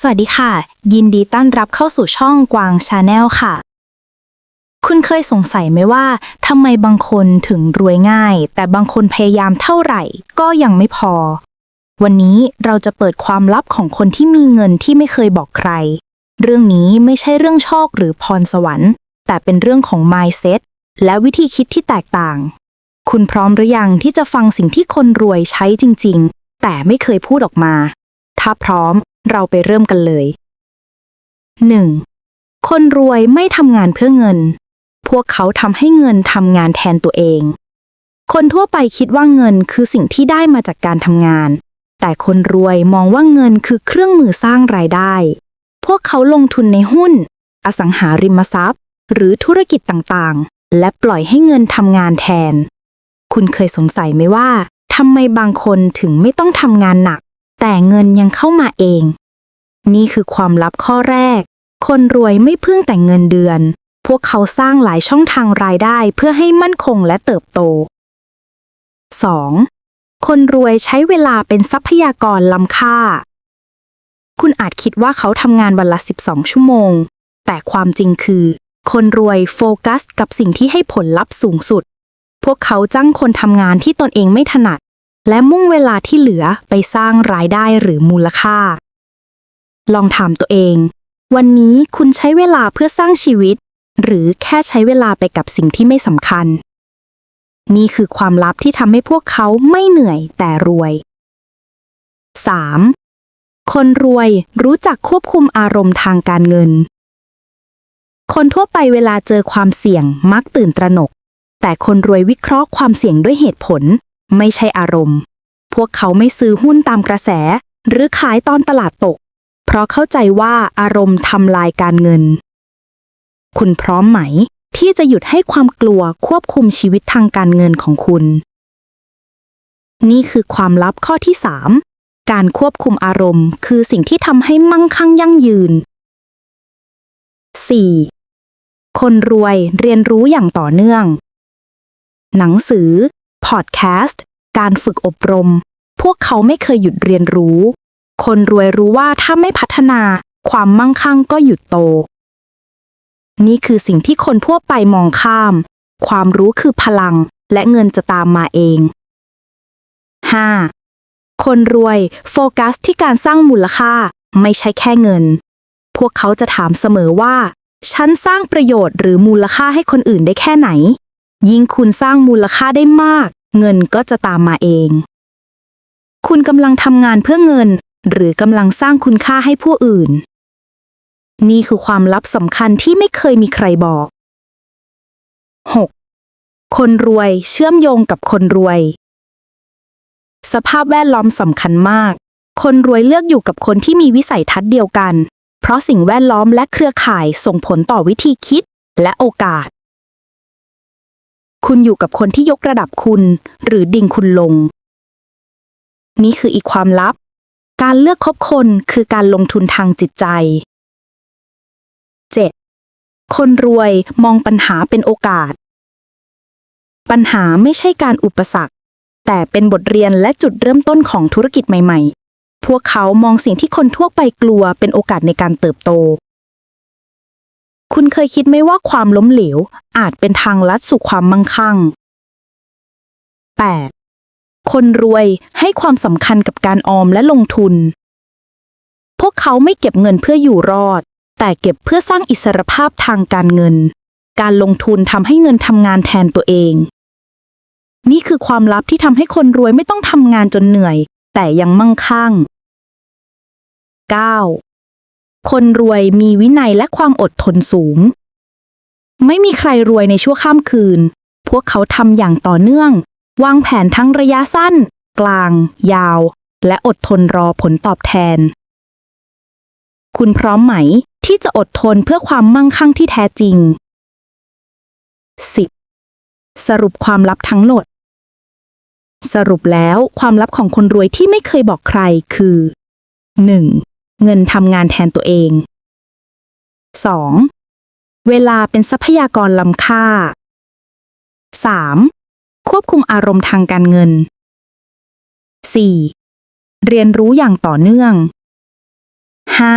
สวัสดีค่ะ ยินดีต้อนรับเข้าสู่ช่องกวางชาแนลค่ะ คุณเคยสงสัยไหมว่าทำไมบางคนถึงรวยง่าย แต่บางคนพยายามเท่าไหร่ก็ยังไม่พอ วันนี้เราจะเปิดความลับของคนที่มีเงินที่ไม่เคยบอกใคร เรื่องนี้ไม่ใช่เรื่องโชคหรือพรสวรรค์ แต่เป็นเรื่องของ mindset และวิธีคิดที่แตกต่าง คุณพร้อมหรือยังที่จะฟังสิ่งที่คนรวยใช้จริง ๆ แต่ไม่เคยพูดออกมา ถ้าพร้อม เราไปเริ่มกันเลย 1. คนรวยไม่ทำงานเพื่อเงิน พวกเขาทำให้เงินทำงานแทนตัวเอง คนทั่วไปคิดว่าเงินคือสิ่งที่ได้มาจากการทำงาน แต่คนรวยมองว่าเงินคือเครื่องมือสร้างรายได้ พวกเขาลงทุนในหุ้น อสังหาริมทรัพย์ หรือธุรกิจต่างๆ และปล่อยให้เงินทำงานแทน คุณเคยสงสัยไหมว่าทำไมบางคนถึงไม่ต้องทำงานหนัก แต่เงินยังเข้ามาเอง นี่คือความลับข้อแรก คนรวยไม่พึ่งแต่เงินเดือน พวกเขาสร้างหลายช่องทางรายได้เพื่อให้มั่นคงและเติบโต 2. คนรวยใช้เวลาเป็นทรัพยากรล้ำค่า คุณอาจคิดว่าเขาทำงานวันละ 12 ชั่วโมง แต่ความจริงคือ คนรวยโฟกัสกับสิ่งที่ให้ผลลัพธ์สูงสุด พวกเขาจ้างคนทำงานที่ตนเองไม่ถนัด และมุ่งเวลาที่เหลือไปสร้างรายได้หรือมูลค่า ลองถามตัวเอง วันนี้คุณใช้เวลาเพื่อสร้างชีวิต หรือแค่ใช้เวลาไปกับสิ่งที่ไม่สำคัญ นี่คือความลับที่ทำให้พวกเขาไม่เหนื่อยแต่รวย 3. คนรวยรู้จักควบคุมอารมณ์ทางการเงิน คนทั่วไปเวลาเจอความเสี่ยงมักตื่นตระหนก แต่คนรวยวิเคราะห์ความเสี่ยงด้วยเหตุผล ไม่ใช่อารมณ์ พวกเขาไม่ซื้อหุ้นตามกระแส หรือขายตอนตลาดตก เพราะเข้าใจว่าอารมณ์ทำลายการเงิน คุณพร้อมไหม ที่จะหยุดให้ความกลัวควบคุมชีวิตทางการเงินของคุณ นี่คือความลับข้อที่ 3 การควบคุมอารมณ์ คือสิ่งที่ทำให้มั่งคั่งยั่งยืน 4. คนรวยเรียนรู้อย่างต่อเนื่อง หนังสือ พอดแคสต์ การฝึกอบรม พวกเขาไม่เคยหยุดเรียนรู้ คนรวยรู้ว่าถ้าไม่พัฒนาความมั่งคั่งก็หยุดโต นี่คือสิ่งที่คนทั่วไปมองข้าม ความรู้คือพลังและเงินจะตามมาเอง 5. คนรวยโฟกัสที่การสร้างมูลค่าไม่ใช่แค่เงิน พวกเขาจะถามเสมอว่า ฉันสร้างประโยชน์หรือมูลค่าให้คนอื่นได้แค่ไหน ยิ่งคุณสร้างมูลค่าได้มาก เงินก็จะตามมาเอง คุณกำลังทำงานเพื่อเงิน หรือกำลังสร้างคุณค่าให้ผู้อื่น นี่คือความลับสำคัญที่ไม่เคยมีใครบอก 6. คนรวยเชื่อมโยงกับคนรวย สภาพแวดล้อมสำคัญมาก คนรวยเลือกอยู่กับคนที่มีวิสัยทัศน์เดียวกัน เพราะสิ่งแวดล้อมและเครือข่ายส่งผลต่อวิธีคิดและโอกาส คุณอยู่กับคนที่ยกระดับคุณ หรือดิ่งคุณลง นี่คืออีกความลับ การเลือกคบคนคือการลงทุนทางจิตใจ 7. คนรวยมองปัญหาเป็นโอกาส ปัญหาไม่ใช่การอุปสรรค แต่เป็นบทเรียนและจุดเริ่มต้นของธุรกิจใหม่ ๆ พวกเขามองสิ่งที่คนทั่วไปกลัวเป็นโอกาสในการเติบโต คุณเคยคิดไหมว่าความล้มเหลวอาจเป็นทางลัดสู่ความมั่งคั่ง 8. คนรวยให้ความสำคัญกับการออมและลงทุน พวกเขาไม่เก็บเงินเพื่ออยู่รอด แต่เก็บเพื่อสร้างอิสรภาพทางการเงิน การลงทุนทำให้เงินทำงานแทนตัวเอง นี่คือความลับที่ทำให้คนรวยไม่ต้องทำงานจนเหนื่อย แต่ยังมั่งคั่ง 9. คนรวยมีวินัยและความอดทนสูง ไม่มีใครรวยในชั่วข้ามคืน พวกเขาทำอย่างต่อเนื่อง วางแผนทั้งระยะสั้น กลาง ยาว และอดทนรอผลตอบแทน คุณพร้อมไหมที่จะอดทนเพื่อความมั่งคั่งที่แท้จริง 10. สรุปความลับทั้งหมด สรุปแล้วความลับของคนรวยที่ไม่เคยบอกใครคือ 1. เงินทำงานแทนตัวเอง 2. เวลาเป็นทรัพยากรล้ำค่า 3. ควบคุมอารมณ์ทางการเงิน 4. เรียนรู้อย่างต่อเนื่อง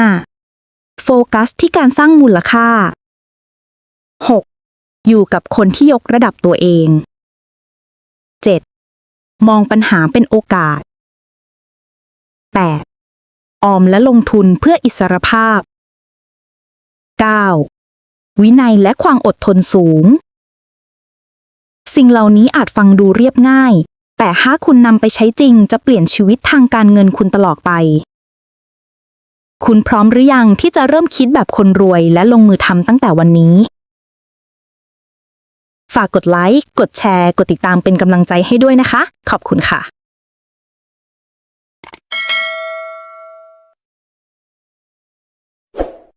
5. โฟกัสที่การสร้างมูลค่า 6. อยู่กับคนที่ยกระดับตัวเอง 7. มองปัญหาเป็นโอกาส 8. ออมและลงทุนเพื่ออิสรภาพ 9. วินัยและความอดทนสูง สิ่งเหล่านี้อาจฟังดูเรียบง่าย แต่ถ้าคุณนำไปใช้จริงจะเปลี่ยนชีวิตทางการเงินคุณตลอดไป คุณพร้อมหรือยังที่จะเริ่มคิดแบบคนรวยและลงมือทำตั้งแต่วันนี้ ฝากกดไลค์ กดแชร์ กดติดตามเป็นกำลังใจให้ด้วยนะคะ ขอบคุณค่ะ